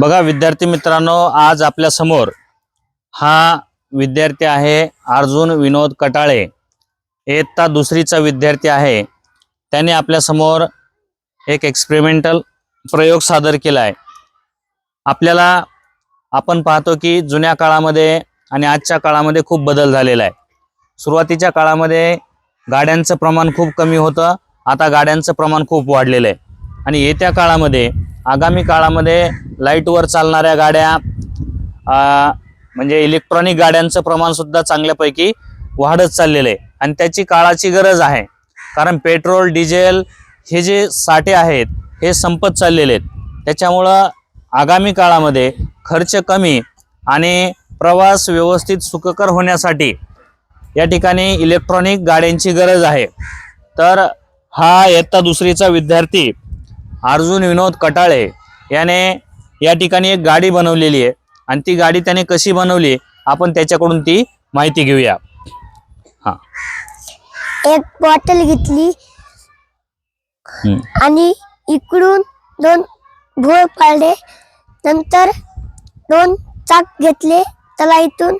बघा विद्यार्थी मित्रांनो आज आपल्यासमोर हा विद्यार्थी आहे अर्जुन विनोद कटाळे. इयत्ता दुसरीचा विद्यार्थी आहे. त्याने आपल्यासमोर एक एक्सपेरिमेंटल प्रयोग सादर केला आहे आपल्याला आपण पाहतो की जुन्या काळामध्ये आणि आजच्या काळामध्ये खूप बदल झालेला आहे. सुरुवातीच्या काळामध्ये गाड्यांचं प्रमाण खूप कमी होतं. आता गाड्यांचं प्रमाण खूप वाढलेलं आहे. आणि येत्या काळामध्ये आगामी काळामध्ये लाईटवर चालणाऱ्या गाड्या म्हणजे इलेक्ट्रॉनिक गाड्यांचं प्रमाणसुद्धा चांगल्यापैकी वाढत चाललेलं आहे. आणि त्याची काळाची गरज आहे. कारण पेट्रोल डिझेल हे जे साठे आहेत हे संपत चाललेले आहेत. त्याच्यामुळं आगामी काळामध्ये खर्च कमी आणि प्रवास व्यवस्थित सुखकर होण्यासाठी या ठिकाणी इलेक्ट्रॉनिक गाड्यांची गरज आहे. तर हा इयत्ता दुसरीचा विद्यार्थी अर्जुन विनोद कटाळे याने या ठिकाणी एक गाडी बनवलेली आहे. आणि ती गाडी त्याने कशी बनवली आपण त्याच्याकडून ती माहिती घेऊया. हा. एक बॉटल घेतली. आणि इकडून दोन भोळ पाडले. नंतर दोन चाक घेतले. त्याला इथून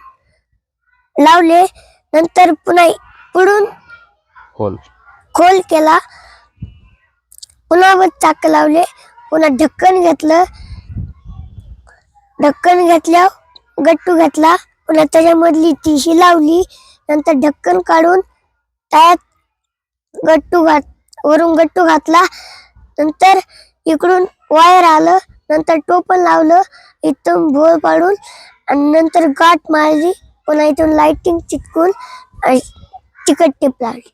लावले. नंतर पुन्हा पुढून होल खोल केला. पुन्हा चाक लावले. पुन्हा ढक्कन घेतलं. ढक्कन घेतल्यावर गट्टू घेतला. पुन्हा त्याच्यामधली टीशी लावली. नंतर ढक्कन काढून त्यात गट्टू घात वरून गट्टू घातला. नंतर इकडून वायर आलं. नंतर टोपण लावलं. इथून भोर पाडून आणि नंतर गाठ मारली. पुन्हा इथून लाइटिंग चिटकून आणि तिकट टिप लावली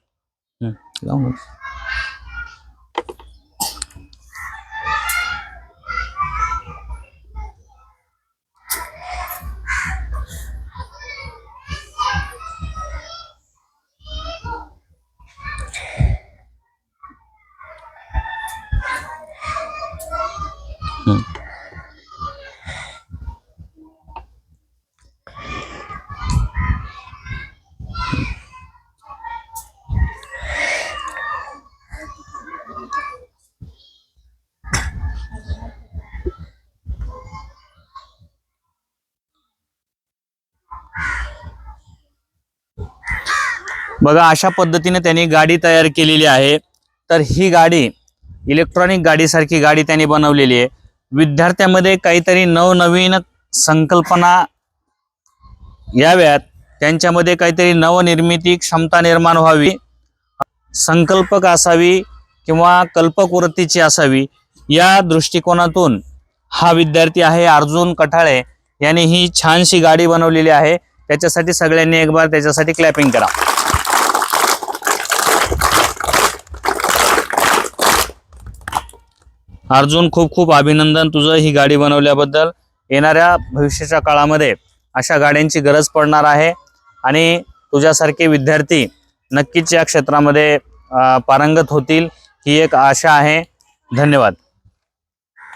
बघा अशा पद्धतीने त्यांनी गाडी तयार केलेली आहे. तर ही गाडी इलेक्ट्रॉनिक गाडीसारखी गाडी त्यांनी बनवलेली आहे. विद्यार्थ्यामध्ये काहीतरी नवनवीन संकल्पना याव्यात. त्यांच्यामध्ये काहीतरी नवनिर्मिती क्षमता निर्माण व्हावी. संकल्पक असावी किंवा कल्पकवृत्तीची असावी या दृष्टिकोनातून हा विद्यार्थी आहे अर्जुन कठाळे. यांनी ही छानशी गाडी बनवलेली आहे. त्याच्यासाठी सगळ्यांनी एक बार त्याच्यासाठी क्लॅपिंग करा. अर्जुन खूप खूप अभिनंदन तुझं ही गाडी बनवल्याबद्दल. येणाऱ्या भविष्याच्या काळामध्ये अशा गाड्यांची गरज पडणार आहे. आणि तुझ्यासारखे विद्यार्थी नक्कीच या क्षेत्रामध्ये पारंगत होतील ही एक आशा आहे. धन्यवाद.